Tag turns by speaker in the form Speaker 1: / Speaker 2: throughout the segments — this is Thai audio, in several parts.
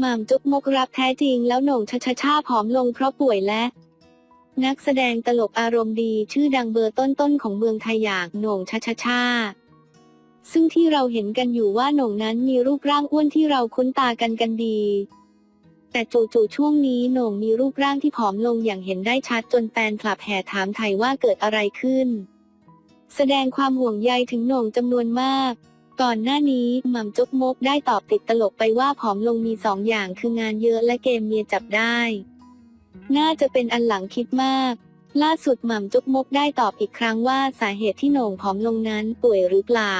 Speaker 1: หม่ำจุกมกรับแท้จริงแล้วโหน่งชะชะชาผอมลงเพราะป่วยและ นักแสดงตลกอารมณ์ดีชื่อดังเบอร์ต้นๆของเมืองไทยอย่างโหน่งชะชะชาซึ่งที่เราเห็นกันอยู่ว่าโหน่งนั้นมีรูปร่างอ้วนที่เราคุ้นตากันกันดี แต่จู่ๆช่วงนี้โหน่งมีรูปร่างที่ผอมลงอย่างเห็นได้ชัดจนแฟนคลับแห่ถามไทยว่าเกิดอะไรขึ้น แสดงความห่วงใยถึงโหน่งจำนวนมาก ก่อนหน้านี้หม่ำจุกมกได้ตอบติดตลกไปว่าผอมลงมีสองอย่างคืองานเยอะและเกมเมียจับได้ น่าจะเป็นอันหลังคิดมาก ล่าสุดหม่ำจุกมกได้ตอบอีกครั้งว่าสาเหตุที่โหน่งผอมลงนั้นป่วยหรือเปล่า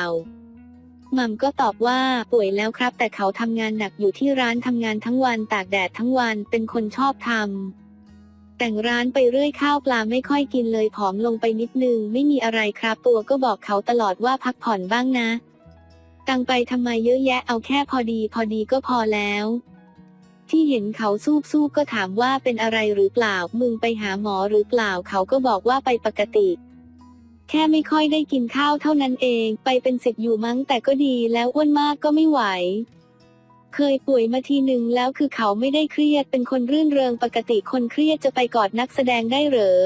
Speaker 1: หม่ำก็ตอบว่าป่วยแล้วครับ แต่เขาทำงานหนักอยู่ที่ร้านทำงานทั้งวันตากแดดทั้งวันเป็นคนชอบทำแต่งร้านไปเรื่อยข้าวปลาไม่ค่อยกินเลยผอมลงไปนิดนึงไม่มีอะไรครับ ตัวก็บอกเขาตลอดว่าพักผ่อนบ้างนะ ตังไปทำไมเยอะแยะเอาแค่พอดีพอดีก็พอแล้ว ที่เห็นเขาสู้สู้ก็ถามว่าเป็นอะไรหรือเปล่า มึงไปหาหมอหรือเปล่าเขาก็บอกว่าไปปกติ แค่ไม่ค่อยได้กินข้าวเท่านั้นเอง ไปเป็นสิบอยู่มั้งแต่ก็ดีแล้วอ้วนมากก็ไม่ไหว เคยป่วยมาทีหนึ่งแล้วคือเขาไม่ได้เครียดเป็นคนรื่นเริงปกติคนเครียดจะไปกอดนักแสดงได้เหรอ